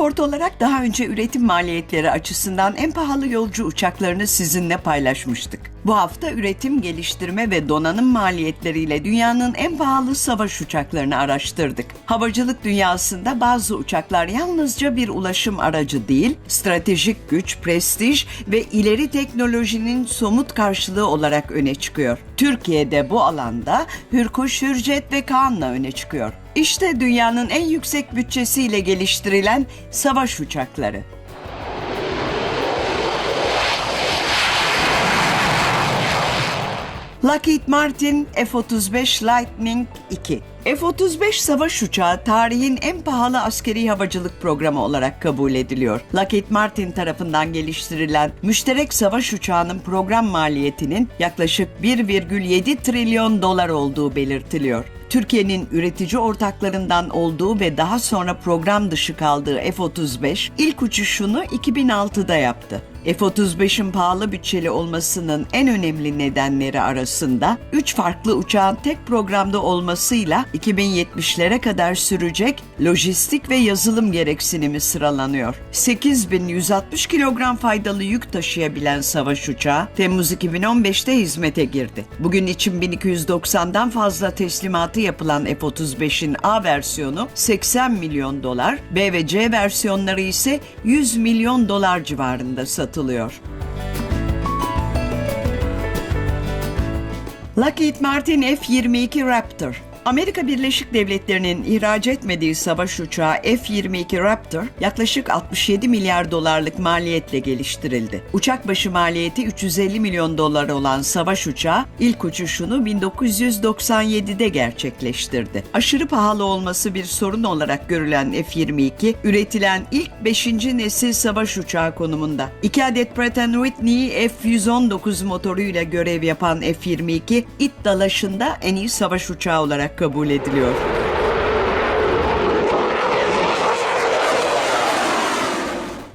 Airport olarak daha önce üretim maliyetleri açısından en pahalı yolcu uçaklarını sizinle paylaşmıştık. Bu hafta üretim, geliştirme ve donanım maliyetleriyle dünyanın en pahalı savaş uçaklarını araştırdık. Havacılık dünyasında bazı uçaklar yalnızca bir ulaşım aracı değil, stratejik güç, prestij ve ileri teknolojinin somut karşılığı olarak öne çıkıyor. Türkiye'de bu alanda Hürkuş, Hürjet ve Kaan'la öne çıkıyor. İşte dünyanın en yüksek bütçesiyle geliştirilen savaş uçakları. Lockheed Martin F-35 Lightning II F-35 savaş uçağı tarihin en pahalı askeri havacılık programı olarak kabul ediliyor. Lockheed Martin tarafından geliştirilen müşterek savaş uçağının program maliyetinin yaklaşık 1,7 trilyon dolar olduğu belirtiliyor. Türkiye'nin üretici ortaklarından olduğu ve daha sonra program dışı kaldığı F-35 ilk uçuşunu 2006'da yaptı. F-35'in pahalı bütçeli olmasının en önemli nedenleri arasında 3 farklı uçağın tek programda olmasıyla 2070'lere kadar sürecek lojistik ve yazılım gereksinimi sıralanıyor. 8160 kilogram faydalı yük taşıyabilen savaş uçağı Temmuz 2015'te hizmete girdi. Bugün için 1290'dan fazla teslimatı yapılan F-35'in A versiyonu 80 milyon dolar, B ve C versiyonları ise 100 milyon dolar civarında satılıyor. Lockheed Martin F-22 Raptor Amerika Birleşik Devletleri'nin ihraç etmediği savaş uçağı F-22 Raptor yaklaşık 67 milyar dolarlık maliyetle geliştirildi. Uçak başı maliyeti 350 milyon dolar olan savaş uçağı ilk uçuşunu 1997'de gerçekleştirdi. Aşırı pahalı olması bir sorun olarak görülen F-22 üretilen ilk 5. nesil savaş uçağı konumunda. 2 adet Pratt Whitney F-119 motoruyla görev yapan F-22 it dalaşında en iyi savaş uçağı olarak kabul ediliyor.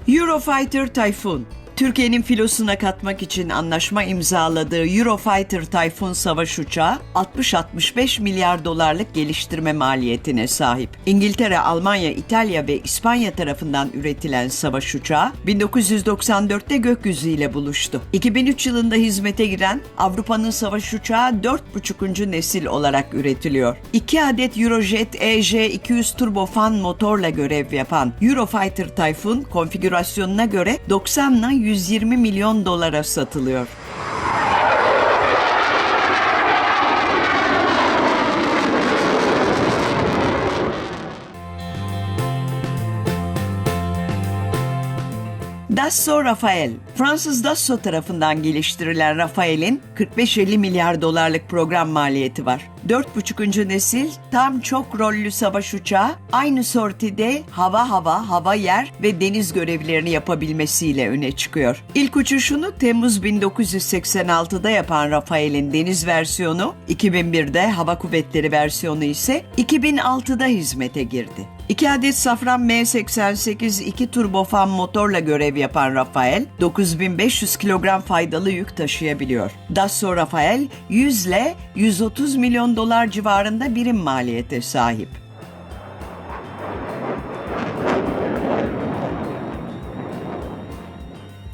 Eurofighter Typhoon Türkiye'nin filosuna katmak için anlaşma imzaladığı Eurofighter Typhoon savaş uçağı 60-65 milyar dolarlık geliştirme maliyetine sahip. İngiltere, Almanya, İtalya ve İspanya tarafından üretilen savaş uçağı 1994'te gökyüzüyle buluştu. 2003 yılında hizmete giren Avrupa'nın savaş uçağı 4,5. nesil olarak üretiliyor. 2 adet Eurojet EJ200 turbofan motorla görev yapan Eurofighter Typhoon konfigürasyonuna göre 90 ile 120 milyon dolara satılıyor. Dassault Rafael Fransız Dassault tarafından geliştirilen Rafael'in 45-50 milyar dolarlık program maliyeti var. 4,5. nesil tam çok rollü savaş uçağı aynı sortide hava hava, hava yer ve deniz görevlerini yapabilmesiyle öne çıkıyor. İlk uçuşunu Temmuz 1986'da yapan Rafael'in deniz versiyonu 2001'de hava kuvvetleri versiyonu ise 2006'da hizmete girdi. 2 adet Safran M88 2 turbofan motorla görev yapan Rafael, 9500 kilogram faydalı yük taşıyabiliyor. Dassault Rafael 100 ile 130 milyon dolar civarında birim maliyete sahip.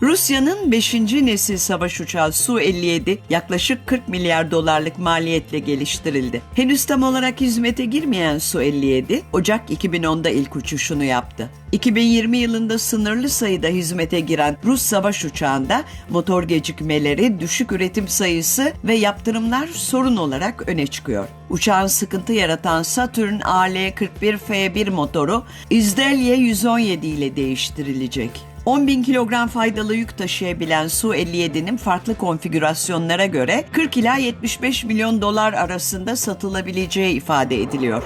Rusya'nın 5. nesil savaş uçağı Su-57 yaklaşık 40 milyar dolarlık maliyetle geliştirildi. Henüz tam olarak hizmete girmeyen Su-57, Ocak 2010'da ilk uçuşunu yaptı. 2020 yılında sınırlı sayıda hizmete giren Rus savaş uçağında motor gecikmeleri, düşük üretim sayısı ve yaptırımlar sorun olarak öne çıkıyor. Uçağın sıkıntı yaratan Saturn AL-41F1 motoru İzdeliye 117 ile değiştirilecek. 10 bin kilogram faydalı yük taşıyabilen Su-57'nin farklı konfigürasyonlara göre 40 ila 75 milyon dolar arasında satılabileceği ifade ediliyor.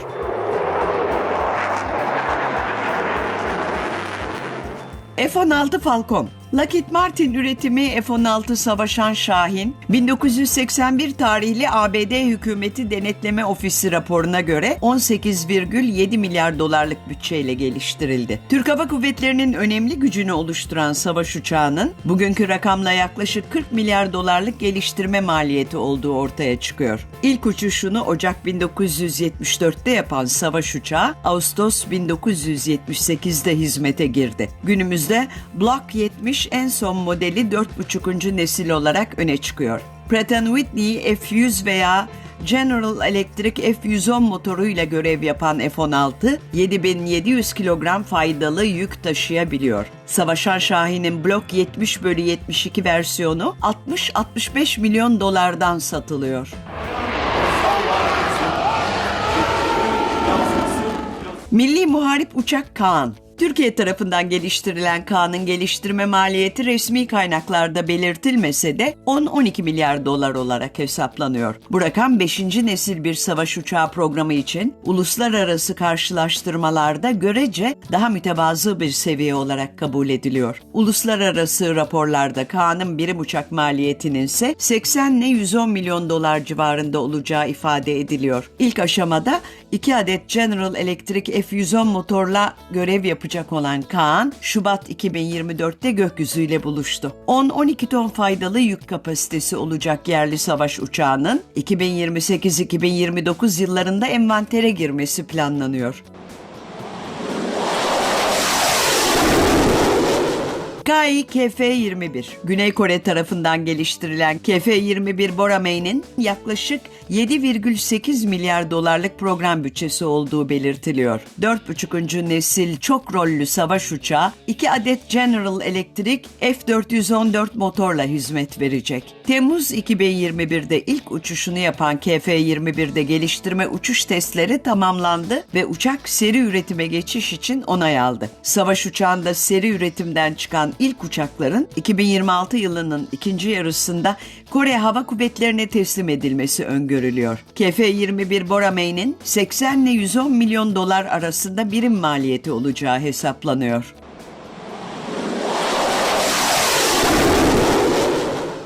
F-16 Falcon Lockheed Martin üretimi F-16 Savaşan Şahin, 1981 tarihli ABD Hükümeti Denetleme Ofisi raporuna göre 18,7 milyar dolarlık bütçeyle geliştirildi. Türk Hava Kuvvetleri'nin önemli gücünü oluşturan savaş uçağının bugünkü rakamla yaklaşık 40 milyar dolarlık geliştirme maliyeti olduğu ortaya çıkıyor. İlk uçuşunu Ocak 1974'te yapan savaş uçağı Ağustos 1978'de hizmete girdi. Günümüzde Block 70 en son modeli 4,5. nesil olarak öne çıkıyor. Pratt Whitney F-100 veya General Electric F-110 motoruyla görev yapan F-16, 7700 kilogram faydalı yük taşıyabiliyor. Savaşan Şahin'in Block 70 bölü 72 versiyonu 60-65 milyon dolardan satılıyor. Milli Muharip Uçak Kaan Türkiye tarafından geliştirilen Kaan'ın geliştirme maliyeti resmi kaynaklarda belirtilmese de 10-12 milyar dolar olarak hesaplanıyor. Bu rakam 5. nesil bir savaş uçağı programı için uluslararası karşılaştırmalarda görece daha mütevazı bir seviye olarak kabul ediliyor. Uluslararası raporlarda Kaan'ın birim uçak maliyetinin ise 80 ile 110 milyon dolar civarında olacağı ifade ediliyor. İlk aşamada 2 adet General Electric F-110 motorla görev yapacak olan Kaan, Şubat 2024'te gökyüzüyle buluştu. 10-12 ton faydalı yük kapasitesi olacak yerli savaş uçağının 2028-2029 yıllarında envantere girmesi planlanıyor. Kai KF-21, Güney Kore tarafından geliştirilen KF-21 Boramay'nin yaklaşık 7,8 milyar dolarlık program bütçesi olduğu belirtiliyor. 4,5. nesil çok rollü savaş uçağı 2 adet General Electric F-414 motorla hizmet verecek. Temmuz 2021'de ilk uçuşunu yapan KF-21'de geliştirme uçuş testleri tamamlandı ve uçak seri üretime geçiş için onay aldı. Savaş uçağında seri üretimden çıkan ilk uçakların 2026 yılının ikinci yarısında Kore Hava Kuvvetleri'ne teslim edilmesi öngörülüyor. KF-21 Boramay'nin 80 ile 110 milyon dolar arasında birim maliyeti olacağı hesaplanıyor.